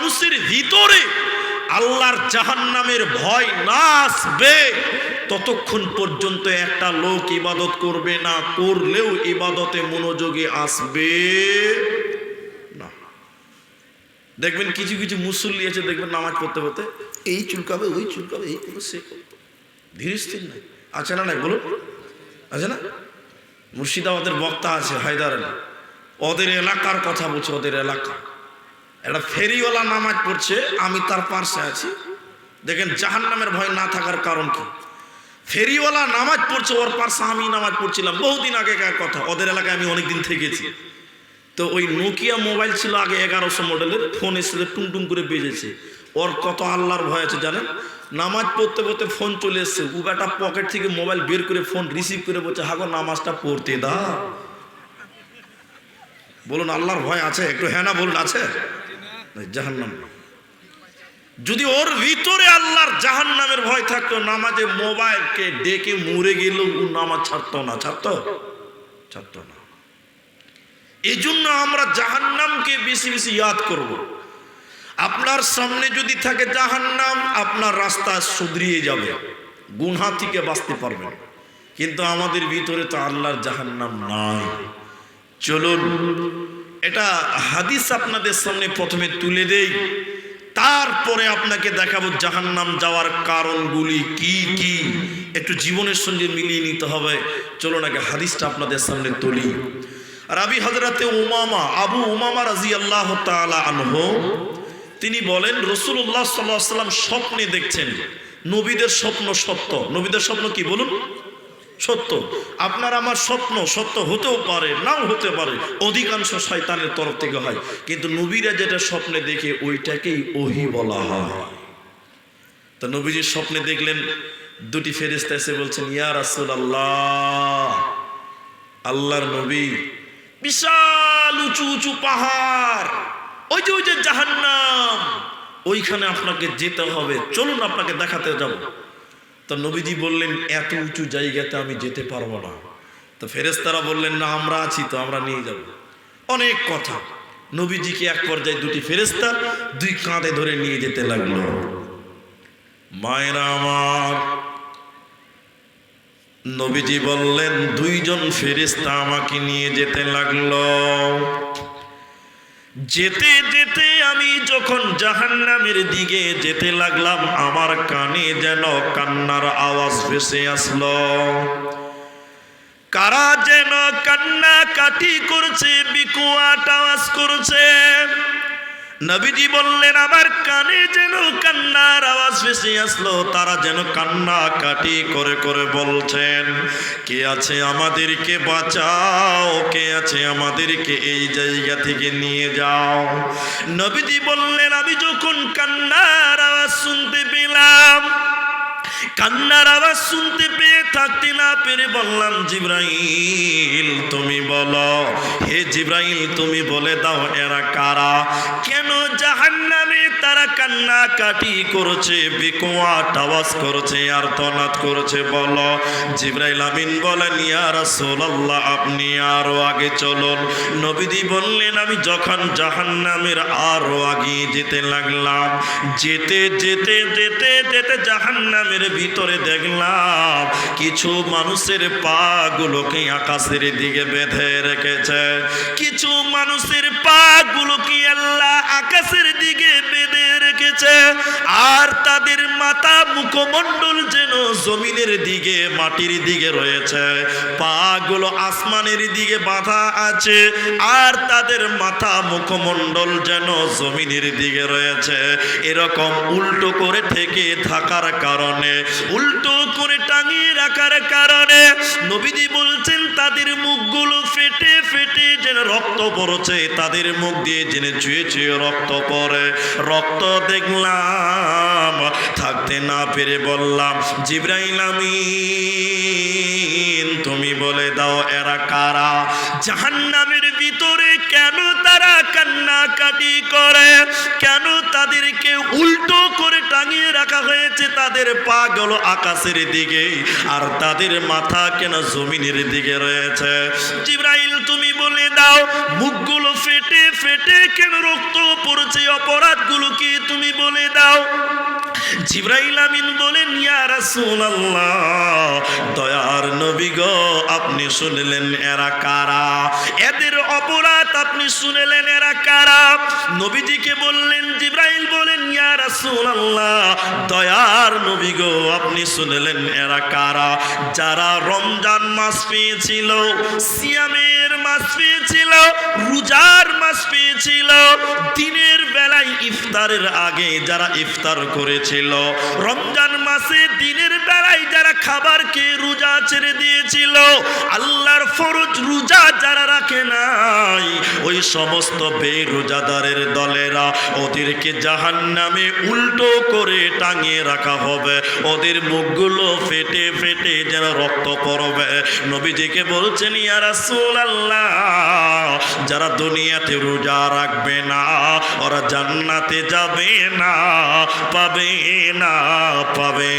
মানুষের ভিতরে আল্লাহর জাহান্নামের ভয় না আসবে, ততক্ষণ পর্যন্ত একটা লোক ইবাদত করবে না, করলেও ইবাদতে মনোযোগে আসবে না। দেখবেন কিছু কিছু মুসল্লি আছে, দেখবেন নামাজ পড়তে পড়তে, এই চুলকাবে, ওই চুলকাবে, এই করবে, সে করবে। ধীর স্থির নাই। আছে না নাই? বলুন। আছে না? মুর্শিদাবাদের বক্তা আছে, হায়দার আলী। ওদের এলাকার কথা বলছে, ওদের এলাকা। একটা ফেরিওয়ালা নামাজ পড়ছে, আমি তার পার্শ্বে আছি। দেখেন জাহান নামের ভয় না থাকার কারণ কি? ফেরিওয়ালা নামাজ পড়ছে, ওর পার্শ্বে আমি নামাজ পড়ছিলাম। বহুদিন আগেকার কথা? ওদের এলাকায় আমি অনেকদিন থেকেছি। তো ওই নোকিয়া মোবাইল ছিল আগে এগারোশো মডেলের, ফোন এসেছে এসে টুংটুং করে বেজেছে। ওর কত আল্লাহর ভয় আছে জানেন? নামাজ পড়তে পড়তে ফোন চলে এসছে। উগাটা পকেট থেকে মোবাইল বের করে ফোন রিসিভ করে বলছে, হাগো, নামাজটা পড়তে দা বলুন, আল্লাহর ভয় আছে? একটু হ্যাঁ না বলুন, আছে? জাহান্নাম যদি ওর ভিতরে আল্লাহর জাহান্নামের ভয় থাকতো, নামাজে মোবাইলকে ডেকে মরে গেলেও ও নামাজ ছাড়তো না, ছাড়তো? ছাড়তো না। এই জন্য আমরা জাহান্নামকে বেশি বেশি ইয়াদ করব। আপনার সামনে যদি থাকে জাহান্নাম, আপনার রাস্তা সুধরিয়ে যাবে। গুনহা থেকে বাঁচতে পারবেন। কিন্তু আমাদের ভিতরে তো আল্লাহর জাহান্নাম নাই। চলুন। এটা হাদিস আপনাদের সামনে প্রথমে তুলে দেই। তারপরে আপনাকে দেখাবো জাহান্নাম যাওয়ার কারণগুলি কি কি। একটু জীবনের সঙ্গে মিলিয়ে নিতে হবে। চলুন আগে হাদিসটা আপনাদের সামনে তুলি। রাবি হজরতে উমামা, আবু উমামা রাজি আল্লাহ আনহ, তিনি বলেন রসুল্লাহ সাল্লাহ সাল্লাম স্বপ্নে দেখছেন। নবীদের স্বপ্ন সত্য। নবীদের স্বপ্ন কি বলুন? সত্য। আপনার আমার স্বপ্ন সত্য হতেও পারে, নাও হতে পারে, অধিকাংশ শয়তানের তরফ থেকে হয়। কিন্তু নবীরা যেটা স্বপ্নে দেখে, ওইটাকেই ওহি বলা হয়। তো নবীজির স্বপ্নে দেখলেন, দুটি ফেরিস্তা এসে বলছেন, ইয়া রাসুল আল্লাহ আল্লাহর নবী, বিশাল উঁচু উঁচু পাহাড়, ওই যে ওই যে জাহান্নাম, ওইখানে আপনাকে যেতে হবে, চলুন আপনাকে দেখাতে যাব। তো নবীজি বললেন, এত উঁচু জায়গাতে আমি যেতে পারব না। তো ফেরেস্তারা বললেন, না, আমরা আছি তো, আমরা নিয়ে যাব। অনেক কথা। নবীজিকে এক পর্যায়ে দুটি ফেরেস্তা দুই কাঁধে ধরে নিয়ে যেতে লাগল। মায়েরা আমার, নবীজি বললেন, দুইজন ফেরিস্তা আমাকে নিয়ে যেতে লাগল। যেতে যেতে আমি যখন জাহান্নামের দিকে যেতে লাগলাম, আমার কানে যেন কান্নার আওয়াজ ভেসে আসলো। কারা যেন কান্না কাটি করছে বিকুয়াট আওয়াজ করছে। নবীজি বললেন, আমার কানে যেন কান্নার আওয়াজ ভেসে আসলো, তারা যেন কান্না কাটি করে করে বলছেন, কে আছে আমাদেরকে বাঁচাও? কে আছে আমাদেরকে এই জায়গা থেকে নিয়ে যাও? নবীজি বললেন, আমি যখন কান্নার কান্নার আওয়াজ শুনতে পেয়ে থাকতে না পেরে বললাম, জিব্রাইল, তুমি বলো, হে জিব্রাইল, তুমি বলে দাও এরা কারা? কেন জাহান্নামে তারা কান্না কাটি করছে, বিকোয়াট আওয়াজ করছে, আর তনাত করছে? বলো, জিব্রাইল আমিন বলেন, ইয়া রাসূলুল্লাহ, আপনি আরও আগে চলুন। নবীদি বললেন, আমি যখন জাহান্নামের আরও আগে যেতে লাগলাম, যেতে যেতে যেতে যেতে জাহান্নামের ভিতরে দেখলাম কিছু মানুষের পা গুলোকে আকাশের দিকে বেঁধে রেখেছে। কিছু মানুষের পা গুলোকে আল্লাহ আকাশের দিকে বেঁধে রেখেছে। আর মুখমণ্ডল যেন জমিনের দিকে, মাটির দিকে রয়েছে। পা গুলো আসমানের দিকে বাঁধা আছে, আর তাদের মাথা মুখমণ্ডল যেন জমিনের দিকে রয়েছে। এরকম উল্টো করে থেকে থাকার কারণে, উল্টো করে টাঙিয়ে রাখার কারণে নবীজি বলছেন, তাদের মুখগুলো ফেটে ফেটে যেন রক্ত পড়ছে, তাদের মুখ দিয়ে জেনে চুয়ে রক্ত পড়ে। রক্ত দেখলাম, থাকতে না পেরে বললাম, জিব্রাইল তুমি বলে দাও এরা কারা? জাহান্নামের ভিতরে কেন কান্নাকাটি করে। কেন তাদেরকে উল্টো করে টাঙিয়ে রাখা হয়েছে? তাদের পা গেল আকাশের দিকে, আর তাদের মাথা কেন জমিনের দিকে রয়েছে? জিব্রাইল, তুমি বলে দাও, মুখগুলো ফেটে ফেটে কেন রক্ত পড়ছে? অপরাধগুলো কি তুমি বলে দাও? জিব্রাইল আমিন বলেন, ইয়া রাসূলুল্লাহ, দয়ার নবী গো, আপনি শুনলেন এরা কারা? এদের অপরাধ আপনি শুনলেন এরা কারা? নবীজিকে বললেন, জিব্রাইল বলেন, ইয়া রাসূলুল্লাহ, দয়ার নবী গো, আপনি শুনলেন এরা কারা? যারা রমজান মাস পেয়েছিল সিয়ামের মাস পেয়েছিল, রোজার মাস পেয়েছিল, দিনের বেলায় ইফতারের আগে যারা ইফতার করেছিল। রমজান মাসে দিনের বেলায় যারা খাবারকে রোজা ছেড়ে দিয়েছিল? আল্লাহর ফরজ রোজা যারা রাখে নাই, ওই সমস্ত বেরোজাদারের দলেরা ওদেরকে জাহান নামে উল্টো করে টাঙিয়ে রাখা হবে। ওদের মুখগুলো ফেটে ফেটে যেন রক্ত পড়বে। নবীজিকে বলছেন, ইয়া আল্লাহ যারা দুনিয়াতে রোজা রাখবে না, ওরা জান্নাতে যাবে না, পাবে না, পাবে